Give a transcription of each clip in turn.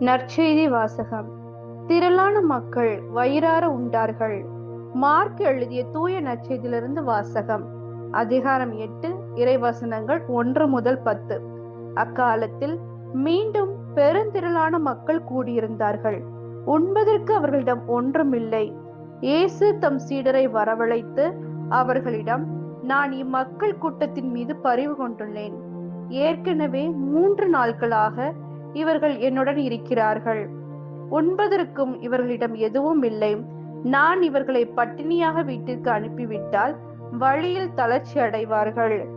நற்செய்தி வாசகம். திரளான மக்கள் வயிறார உண்டார்கள். மார்க் எழுதிய தூய நற்செய்தியிலிருந்து வாசகம். அதிகாரம் எட்டு இறைவசனங்கள் ஒன்று முதல் பத்து. அக்காலத்தில் மீண்டும் பெருந்திரளான மக்கள் கூடியிருந்தார்கள். உண்பதற்கு அவர்களிடம் ஒன்றுமில்லை. இயேசு தம் சீடரை வரவழைத்து அவர்களிடம் நான் இம்மக்கள் கூட்டத்தின் மீது பரிவு கொண்டுள்ளேன். ஏற்கனவே மூன்று நாட்களாக இவர்கள் என்னுடன் இருக்கிறார்கள். உண்பதற்கும் இவர்களிடம் எதுவும் இல்லை. நான் இவர்களை பட்டினியாக வீட்டிற்கு அனுப்பிவிட்டால் வழியில் தளர்ச்சி அடைவார்கள்.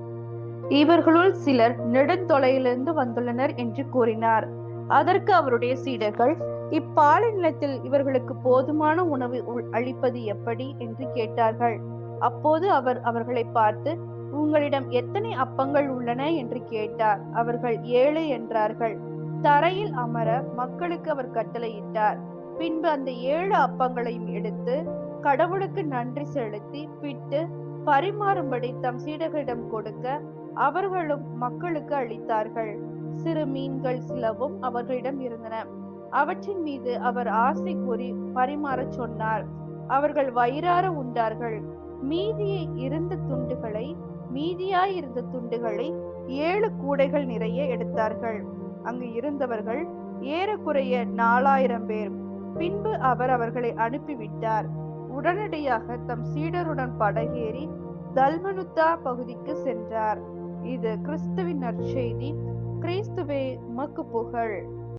இவர்களுள் சிலர் நெடுந்தொலையிலிருந்து வந்துள்ளனர் என்று கூறினார். அதற்கு அவருடைய சீடர்கள் இப்பாலை நிலத்தில் இவர்களுக்கு போதுமான உணவு உள்- அளிப்பது எப்படி? என்று கேட்டார்கள். அப்போது அவர் அவர்களை பார்த்து உங்களிடம் எத்தனை அப்பங்கள் உள்ளன? என்று கேட்டார். அவர்கள் ஏழு என்றார்கள். தரையில் அமர மக்களுக்கு அவர் கட்டளையிட்டார். பின்பு அந்த ஏழு அப்பங்களையும் எடுத்து கடவுளுக்கு நன்றி செலுத்தி பிட்டு பரிமாறும்படி தம் சீடர்களிடம் கொடுக்க அவர்களும் மக்களுக்கு அளித்தார்கள். சிறு மீன்கள் சிலவும் அவர்களிடம் இருந்தன. அவற்றின் மீது அவர் ஆசை கூறி பரிமாறச் சொன்னார். அவர்கள் வயிறார உண்டார்கள். மீதியை இருந்த துண்டுகளை மீதியாய் இருந்த துண்டுகளை ஏழு கூடைகள் நிறைய எடுத்தார்கள். அங்கு இருந்தவர்கள் ஏறக்குறைய நாலாயிரம் பேர். பின்பு அவர் அவர்களை அனுப்பிவிட்டார். உடனடியாக தம் சீடருடன் படகேறி தல்மனுத்தா பகுதிக்கு சென்றார். இது கிறிஸ்துவின் நற்செய்தி கிறிஸ்துவே உமக்கு புகழ்.